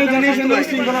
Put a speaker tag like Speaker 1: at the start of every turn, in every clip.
Speaker 1: এখানে এসে নয় শৃঙ্খলা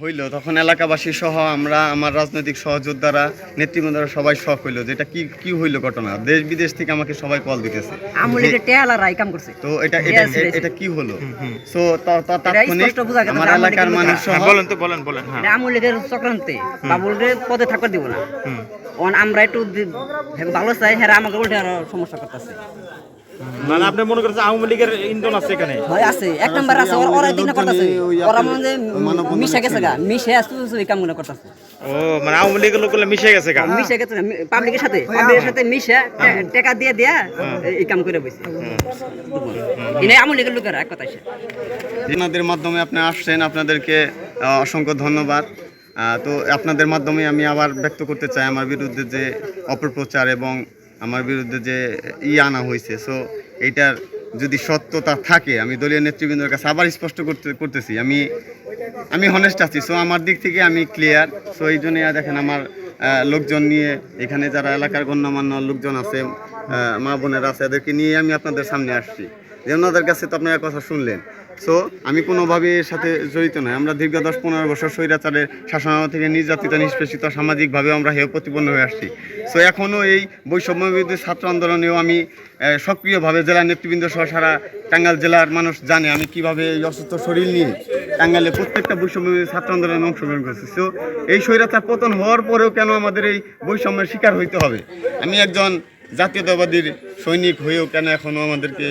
Speaker 2: হইল তখন এলাকাবাসী সহ আমরা আমার রাজনৈতিক সহযোদ্ধারা নেতৃবৃন্দরা সবাই শখ হইল যে এটা কি কি হইল ঘটনা? দেশ বিদেশ থেকে আমাকে সবাই কল দিতেছে। তো এটা এটা কি হলো সো তাৎক্ষণিক
Speaker 3: স্পষ্ট বোঝা গেছে
Speaker 2: আমার এলাকার মানুষ
Speaker 1: বলেন তো বলেন বলেন হ্যাঁ।
Speaker 3: চক্রান্তে। পদে থাকতে দিব না। আমরা একটু ভালো চাই হ্যাঁ আমাকে উল্টে আরও সমস্যা করতেছে।
Speaker 1: মানে আপনি মনে করছেন আওয়ামী লীগের ইন্ধন আছে এখানে?
Speaker 3: হয় আছে। এক নাম্বার আছে ওরা ওরা দিন করতেছে। ওরা মনে যে মিশে গেছে গা। মিশে আসতে এই কামগুলো করতেছে।
Speaker 1: ও মানে আওয়ামী লীগের লোকগুলো মিশে গেছে গা?
Speaker 3: মিশে গেছে পাবলিকের সাথে পাবলিকের সাথে মিশে টাকা দিয়ে দিয়া এই কাম করে বসে ইনে আমুলিকের লোকেরা এক কথা
Speaker 2: আপনাদের মাধ্যমে আপনি আসছেন আপনাদেরকে অসংখ্য ধন্যবাদ। তো আপনাদের মাধ্যমে আমি আবার ব্যক্ত করতে চাই আমার বিরুদ্ধে যে অপপ্রচার এবং আমার বিরুদ্ধে যে ই আনা হয়েছে সো এইটার যদি সত্যতা থাকে, আমি দলীয় নেতৃবৃন্দের কাছে আবার স্পষ্ট করতে, করতেছি। আমি আমি হনেস্ট আছি সো আমার দিক থেকে আমি ক্লিয়ার সো এই জন্যে দেখেন আমার লোকজন নিয়ে এখানে যারা এলাকার গণ্যমান্য লোকজন আছে মা বোনেরা আছে, এদেরকে নিয়ে আমি আপনাদের সামনে আসছি। যে ওনাদের কাছে তো আপনারা কথা শুনলেন। সো আমি কোনোভাবে এর সাথে জড়িত নয় আমরা দীর্ঘ দশ পনেরো বছর স্বৈরাচারের শাসনামল থেকে নির্যাতিত, নিষ্পেষিত সামাজিকভাবে আমরা হেয় প্রতিপন্ন হয়ে আসছি। সো এখনও এই বৈষম্য বিরোধী ছাত্র আন্দোলনেও আমি সক্রিয়ভাবে জেলা নেতৃবৃন্দ সহ সারা টাঙ্গাল জেলার মানুষ জানে আমি কীভাবে এই অসুস্থ শরীর নিয়ে টাঙ্গালে প্রত্যেকটা বৈষম্য ছাত্র আন্দোলনে অংশগ্রহণ করছি। সো এই স্বৈরাচার পতন হওয়ার পরেও কেন আমাদের এই বৈষম্যের শিকার হইতে হবে? আমি একজন জাতীয়তাবাদীর সৈনিক হয়েও কেন এখনও আমাদেরকে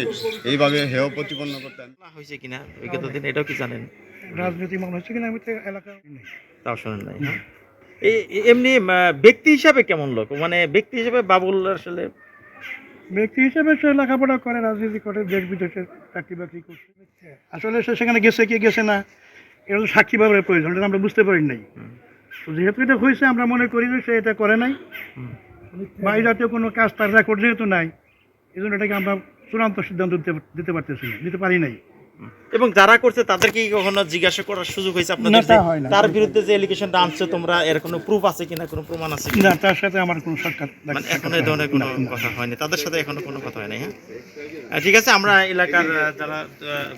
Speaker 2: এইভাবে হেয় প্রতিপন্ন করতে?
Speaker 1: হয়েছে কিনা? বিগত দিন এটাও কি জানেন?
Speaker 4: রাজনীতি মনে হচ্ছে কিনা আমি তো এলাকা
Speaker 1: তাও শোনেন নাই হ্যাঁ। এমনি ব্যক্তি হিসাবে কেমন লোক? মানে ব্যক্তি হিসাবে বাবুল আসলে
Speaker 4: ব্যক্তি হিসেবে সে লেখাপড়া করে রাজনীতি করে দেশ বিদেশে চাকরি বাকরি করছে। আসলে সে সেখানে গেছে কি গেছে না এটা তো সাক্ষী বাবার প্রয়োজন এটা আমরা বুঝতে পারি নাই। তো যেহেতু এটা হয়েছে আমরা মনে করি যে সে এটা করে নাই। বা এই জাতীয় কোনো কাজ তার রেকর্ড যেহেতু নাই এই জন্য এটাকে আমরা চূড়ান্ত সিদ্ধান্ত দিতে দিতে পারতেছি না দিতে পারি নাই।
Speaker 1: এবং যারা করছে তাদের কি কখনো জিজ্ঞাসা করার সুযোগ হয়েছে আপনাদের
Speaker 4: হয়।
Speaker 1: তার বিরুদ্ধে যে এলিগেশনটা আনছে তোমরা এর কোনো প্রুফ আছে কিনা কোনো প্রমাণ আছে কিনা?
Speaker 4: না তার সাথে আমার কোনো সাক্ষাৎ
Speaker 1: মানে এখন এই ধরনের কোনো কথা হয়নি। তাদের সাথে এখনও কোনো কথা হয়নি হ্যাঁ? ঠিক আছে আমরা এলাকার যারা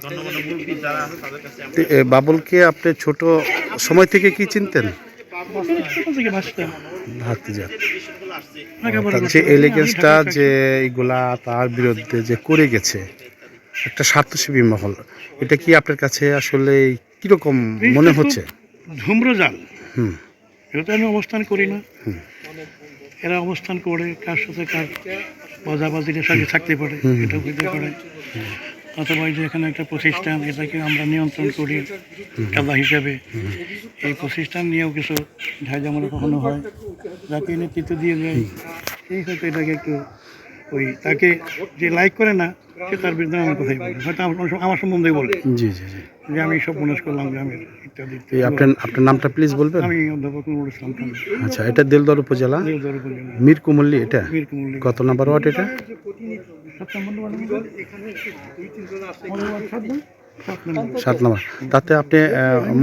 Speaker 1: গণ্যমান্য মুরব্বী যারা আছে তাদের কাছে আমরা
Speaker 5: এ, বাবুলকে আপনি ছোট সময় থেকে কি চিনতেন?
Speaker 4: ছোট থেকে ভাসতে
Speaker 5: যান যে এলিগেন্সটা যে এইগুলা তার বিরুদ্ধে যে করে গেছে একটা স্বার্থসেবী মহল এটা কি আপনার কাছে আসলে কীরকম মনে হচ্ছে?
Speaker 4: ধূম্রজাল।
Speaker 5: হুম।
Speaker 4: এটা তো আমি অবস্থান করি না। এরা অবস্থান করে কার সাথে কার বাজাবাজির সাথে থাকতে পারে এটা হইতে পারে। অথবা এই যে এখানে একটা প্রতিষ্ঠান এটাকে আমরা নিয়ন্ত্রণ করি খেলা হিসেবে। এই প্রতিষ্ঠান নিয়েও কিছু ঝাঁঝামলা কখনো হয় যাকে নেতৃত্ব দিয়ে যায় সেই হয়তো এটাকে একটু ওই তাকে যে লাইক করে না সে তার বিরুদ্ধে আমার কথাই বলে। হয়তো আমার আমার সম্বন্ধে বলে।
Speaker 5: জি জি জি।
Speaker 4: যে আমি সব মনস করলাম গ্রামের ইত্যাদি
Speaker 5: আপনার আপনার নামটা প্লিজ বলবেন?
Speaker 4: আমি অধ্যাপক নুরুল ইসলাম খান।
Speaker 5: আচ্ছা এটা দেলদর উপজেলা?
Speaker 4: দেওদার উপজেলা।
Speaker 5: মীর কুমল্লি এটা? কত নাম্বার ওয়ার্ড এটা?
Speaker 4: সাত নম্বর।
Speaker 5: তাতে আপনি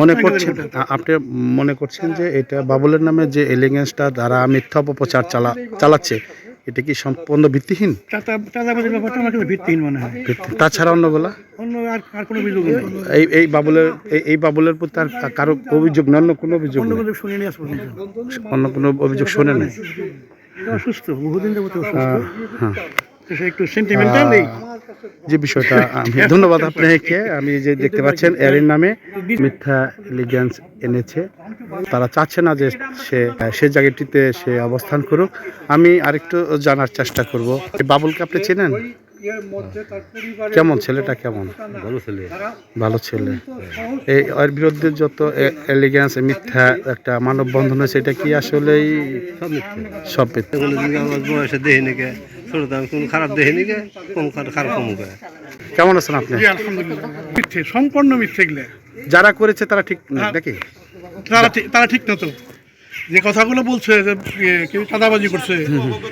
Speaker 5: মনে করছেন আপনি মনে করছেন যে এটা বাবুলের নামে যে এলিগেন্সটা দ্বারা মিথ্যা অপপ্রচার চালা চালাচ্ছে এটা কি সম্পূর্ণ ভিত্তিহীন?
Speaker 4: মনে হয়।
Speaker 5: তাছাড়া অন্যগুলা
Speaker 4: অন্য আর আর কোনো অভিযোগ নেই।
Speaker 5: এই এই বাবুলের এই এই বাবুলের প্রতি আর কারও অভিযোগ নেই অন্য কোনো অভিযোগ
Speaker 4: অন্য
Speaker 5: কোনো অভিযোগ শোনে নাই
Speaker 4: অসুস্থ বহুদিন যাবত অসুস্থ।
Speaker 5: হ্যাঁ।
Speaker 4: একটু সেন্টিমেন্টাল
Speaker 5: যে বিষয়টা আমি ধন্যবাদ আপনাকে। আমি যে দেখতে পাচ্ছেন এরির নামে মিথ্যা লিগেন্স এনেছে। তারা চাচ্ছে না যে সে সে জায়গাটিতে সে অবস্থান করুক। আমি আরেকটু জানার চেষ্টা করব। এই বাবুলকে আপনি চেনেন? কেমন ছেলেটা কেমন? ভালো ছেলে। ভালো ছেলে। এই এর বিরুদ্ধে যত এলিগেন্স মিথ্যা একটা মানববন্ধন হয়েছে এটা কি আসলেই সব মিথ্যা।
Speaker 6: আমার বয়সে কোন খারাপ দেখি নাকি কোন খারাপ কম করে
Speaker 5: কেমন আছেন আপনি?
Speaker 4: আলহামদুলিল্লাহ। মিথ্যে সম্পূর্ণ মিথ্যে এগুলো।
Speaker 5: যারা করেছে তারা ঠিক না, নাকি?
Speaker 4: তারা ঠিক তারা ঠিক না তো। যে কথাগুলো বলছে যে কেউ চাঁদাবাজি করছে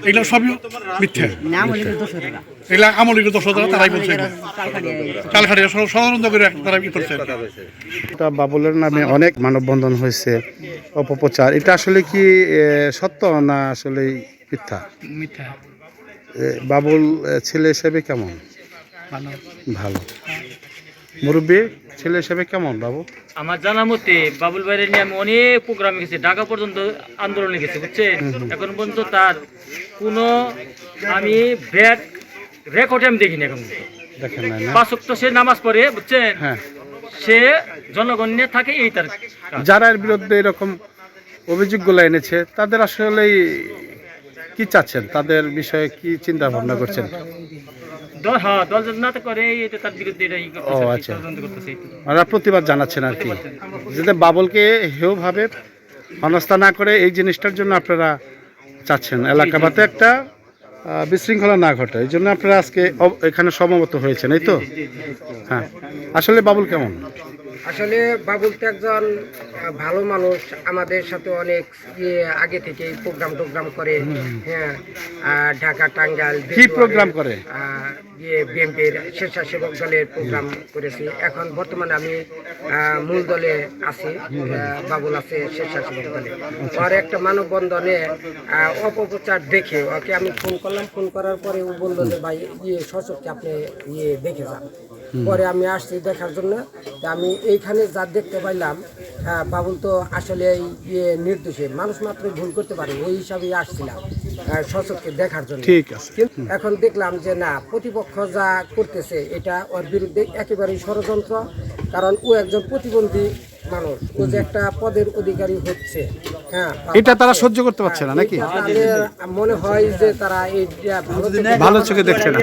Speaker 4: এগুলো সবই মিথ্যে। এগুলা আমলিক দশ তারাই বলছে এগুলো। কালখাটিয়া করে তারা কি করছে।
Speaker 5: এটা বাবুলের নামে অনেক মানববন্ধন হয়েছে অপপ্রচার। এটা আসলে কি সত্য না আসলে মিথ্যা?
Speaker 4: মিথ্যা।
Speaker 5: বাবুল ছেলে হিসেবে কেমন?
Speaker 4: ভালো।
Speaker 5: ভালো। মুরব্বী ছেলে হিসেবে কেমন বাবু?
Speaker 7: আমার জানা মতে বাবুল বাইরে নিয়ে আমি অনেক প্রোগ্রামে গেছি ঢাকা পর্যন্ত আন্দোলনে গেছি বুঝছেন এখন পর্যন্ত তার কোনো আমি ব্যাড রেকর্ড আমি দেখিনি এখন।
Speaker 5: দেখেন?
Speaker 7: পাঁচ সে নামাজ পড়ে বুঝছেন
Speaker 5: হ্যাঁ।
Speaker 7: সে জনগণ নিয়ে থাকে এই তার।
Speaker 5: যারা এর বিরুদ্ধে এরকম অভিযোগগুলো এনেছে তাদের আসলেই কি চাচ্ছেন? তাদের বিষয়ে কি চিন্তা ভাবনা করছেন
Speaker 7: হ্যাঁ দল না করে এটা তার বিরুদ্ধে এটা ই করতেছে,
Speaker 5: ও, আচ্ছা। প্রতিবাদ জানাচ্ছেন আর কি। যাতে বাবুলকে হেউভাবে অনাস্থা না করে এই জিনিসটার জন্য আপনারা চাচ্ছেন। এলাকাবাতে একটা বিশৃঙ্খলা না ঘটে। এই জন্য আপনারা আজকে এখানে সমবেত হয়েছেন এই তো? হ্যাঁ। আসলে বাবুল কেমন?
Speaker 8: আসলে বাবুল তো একজন ভালো মানুষ আমাদের সাথে অনেক ইয়ে আগে থেকে প্রোগ্রাম টোগ্রাম করে হ্যাঁ আর ঢাকা টাঙ্গাইল
Speaker 5: কি প্রোগ্রাম করে?
Speaker 8: ইয়ে বিএনপির স্বেচ্ছাসেবক দলের প্রোগ্রাম করেছি। এখন বর্তমানে আমি মূল দলে আছি বাবুল আছে স্বেচ্ছাসেবক দলে। আর একটা মানববন্ধনে অপপ্রচার দেখে ওকে আমি ফোন করলাম। ফোন করার পরে ও বলল যে ভাই ইয়ে সশক্তি আপনি ইয়ে দেখে যান। পরে আমি আসছি দেখার জন্য। আমি এইখানে যা দেখতে পাইলাম হ্যাঁ, বাবুল তো আসলে এই ইয়ে নির্দোষী। মানুষ মাত্র ভুল করতে পারে ওই হিসাবেই আসছিলাম সচককে দেখার জন্য।
Speaker 5: ঠিক আছে।
Speaker 8: এখন দেখলাম যে না প্রতিপক্ষ যা করতেছে এটা ওর বিরুদ্ধে একেবারেই ষড়যন্ত্র। কারণ ও একজন প্রতিবন্ধী মানুষ। ও যে একটা পদের অধিকারী হচ্ছে। হ্যাঁ
Speaker 5: এটা তারা সহ্য করতে পারছে না নাকি?
Speaker 8: তাদের মনে হয় যে তারা এই ভালো
Speaker 5: চোখে দেখছে না।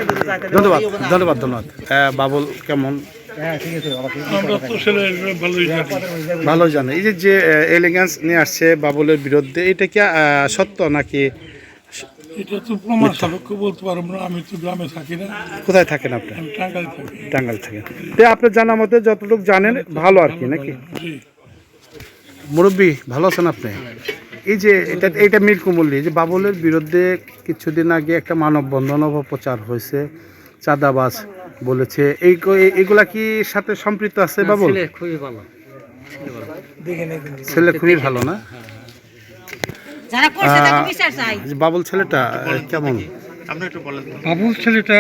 Speaker 5: ধন্যবাদ ধন্যবাদ ধন্যবাদ। আহ, বাবুল কেমন? ভালো জানে। এই যে যে এলিগেন্স নিয়ে আসছে বাবুলের বিরুদ্ধে এটা কি সত্য নাকি
Speaker 4: এটা তো প্রমাণ সাপেক্ষ বলতে পারব না আমি তো গ্রামে থাকি না।
Speaker 5: কোথায় থাকেন আপনি?
Speaker 4: আমি টাঙ্গাইল থাকি।
Speaker 5: টাঙ্গাল থেকে তো আপনার জানা মতে যতটুকু জানেন ভালো আর কি নাকি?
Speaker 4: জি।
Speaker 5: মুরব্বী ভালো আছেন আপনি? এই যে এটা এটা মিল কুমল্লি যে বাবুলের বিরুদ্ধে কিছুদিন আগে একটা মানববন্ধন অপপ্রচার হয়েছে চাঁদাবাজ বলেছে। এই ক- এইগুলা কি সাথে সম্পৃক্ত আছে বাবুল?
Speaker 7: খুবই ভালো।
Speaker 5: ছেলে খুবই ভালো। না?
Speaker 9: যারা করছে তাকে বিচার চাই।
Speaker 5: বাবুল ছেলেটা কেমন?
Speaker 1: আপনি একটু বলেন।
Speaker 10: বাবুল ছেলেটা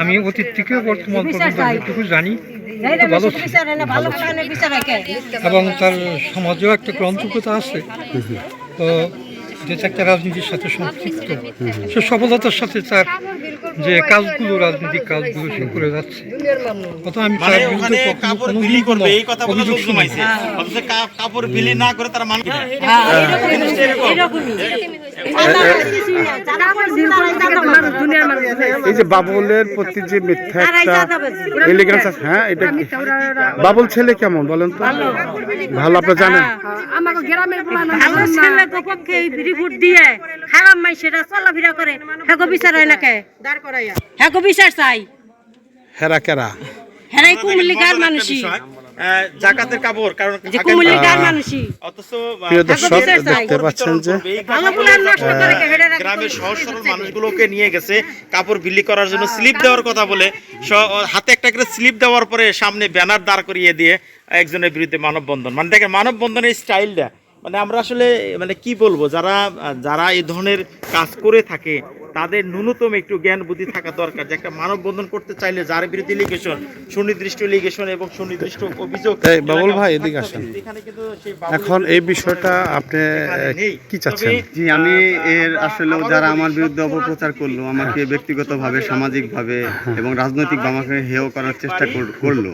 Speaker 10: আমি অতীত থেকে বর্তমান পর্যন্ত যেটুকু জানি? এবং তার সমাজেও একটা গ্রন্থকতা আছে। তো যেটা একটা রাজনীতির সাথে সম্পৃক্ত সে সফলতার সাথে তার যে কাজগুলো রাজনৈতিক কাজগুলো সে করে যাচ্ছে। আমি
Speaker 1: মানে
Speaker 10: তার
Speaker 1: ওখানে
Speaker 10: বিরুদ্ধে কখনো
Speaker 1: কাপড় বিলি
Speaker 10: কোনো অভিযোগ
Speaker 1: কাপড় না করে তারা মানুষ।
Speaker 9: হ্যাঁ।
Speaker 5: এই যে বাবুলের প্রতি যে মিথ্যা একটা এলিগেন্স আছে হ্যাঁ এটা বাবুল ছেলে কেমন বলেন তো? ভালো। আপনি জানেন?
Speaker 9: ছেলে গোপককে এই রিপোর্ট দিয়ে খারাপ মাই সেটা চলাফেরা করে। হ্যাগো বিচার হয় না কে বিচার চাই।
Speaker 5: হেরা কেরা?
Speaker 9: হেরাই কুমিল্লিকার মানুষই।
Speaker 1: জাকাতের কাপড় কারণ
Speaker 9: যে মানুষই।
Speaker 1: অথচ
Speaker 5: প্রিয় দর্শক দেখতে পাচ্ছেন যে
Speaker 1: এই
Speaker 9: ভালো
Speaker 1: কাপড়
Speaker 9: ফুলার নষ্ট করে কে হেডে রাখে
Speaker 1: গ্রামের সহজ সরল মানুষগুলোকে নিয়ে গেছে কাপড় বিলি করার জন্য স্লিপ দেওয়ার কথা বলে। হাতে একটা করে স্লিপ দেওয়ার পরে সামনে ব্যানার দাঁড় করিয়ে দিয়ে একজনের বিরুদ্ধে মানববন্ধন। মানে দেখেন মানববন্ধনের স্টাইলটা মানে আমরা আসলে মানে কি বলব যারা যারা এই ধরনের কাজ করে থাকে তাদের ন্যূনতম একটু জ্ঞান বুদ্ধি থাকা দরকার। যে একটা মানববন্ধন করতে চাইলে যার বিরুদ্ধে লিগেশন সুনির্দিষ্ট লিগেশন এবং সুনির্দিষ্ট অভিযোগ
Speaker 5: বাবুল ভাই, এদিকে আসেন।
Speaker 1: এখানে
Speaker 5: এই বিষয়টা আপনি কি চাচ্ছেন?
Speaker 2: জি আমি এর আসলে যারা আমার বিরুদ্ধে অপপ্রচার করল আমাকে ব্যক্তিগতভাবে সামাজিকভাবে এবং রাজনৈতিক আমাকে হেয় করার চেষ্টা কর- করল।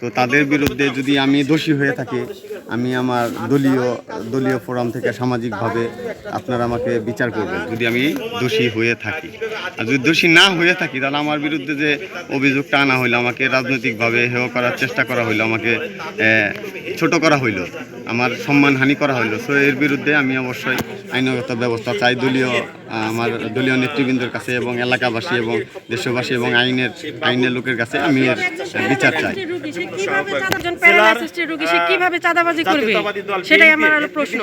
Speaker 2: তো তাদের বিরুদ্ধে যদি আমি দোষী হয়ে থাকি আমি আমার দলীয় দলীয় ফোরাম থেকে সামাজিকভাবে আপনারা আমাকে বিচার করবেন। যদি আমি দোষী হয়ে থাকি। আর যদি দোষী না হয়ে থাকি, তাহলে আমার বিরুদ্ধে যে অভিযোগটা আনা হইল, আমাকে রাজনৈতিকভাবে হেয় করার চেষ্টা করা হইল, আমাকে ছোট করা হইল, আমার সম্মানহানি করা হইল। সো এর বিরুদ্ধে আমি অবশ্যই আইনগত ব্যবস্থা চাই। দলীয় আমার দলীয় নেতৃবৃন্দের কাছে এবং এলাকাবাসী এবং দেশবাসী এবং আইনের আইনের লোকের কাছে আমি এর বিচার চাই।
Speaker 9: কীভাবে চাঁদাবাজি করবে? সেটাই আমার প্রশ্ন।